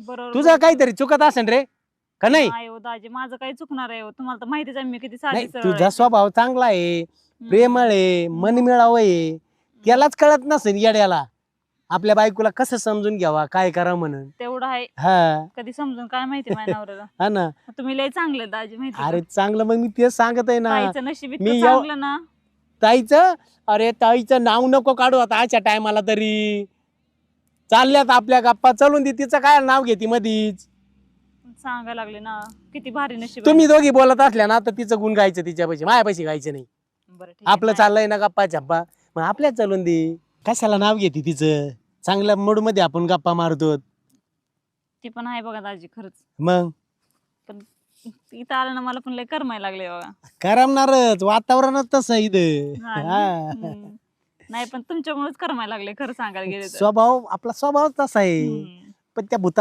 बरोबर तुझं काहीतरी चुकत असेल रे का नाही? नाही हो दाजी माझं काही चुकणार आहे हो. तुम्हाला तर माहितीच आहे मी किती नाही तुझा. स्वभाव चांगला आहे हम्म. प्रेमळ आहे मनमिळावं आहे. त्यालाच कळत नसेल येड्याला. आपल्या बायकोला कसं समजून घ्यावा काय करा म्हणून. तेवढं आहे. हा. कधी समजून काय माहिती माझ्या नवऱ्याला. हा ना. तुम्ही लय चांगले दाजी माहिती अरे चांगलं मग मी तेच सांगत आहे ना. ताईचं नशीब मी इतकं चांगलं ना. ताईचं? अरे ताईचं नाव नको काढू आता आजच्या टायमाला तरी. चालल्यात आपल्या गप्पा चालून दे तिचं काय नाव घेते मधीच सांगायला लागले ना किती भारी नशीब आहे. तुम्ही दोघी बोलत असल्या ना तर तिचं गुण गायचं तिच्या पैसे माझ्या पैसे गायचे नाही बरं ठीक आहे, आपलं नाही. चाललंय ना गप्पा छप्पा मग आपल्याच चालून दे कशाला नाव घेते तिचं चांगल्या मूडमध्ये आपण गप्पा मारतो ती पण आहे बघा दाजी खरंच मग इथं आलं ना मला पण लय करमायला लागले बघा करमणारच वातावरणच तसं आहे इथं? हा. हम्म. नाही पण तुमच्यामुळेच करमायला लागले खरं सांगायला गेले तर स्वभाव आपला स्वभाव तसा आहे हम्म. पण त्या भूताला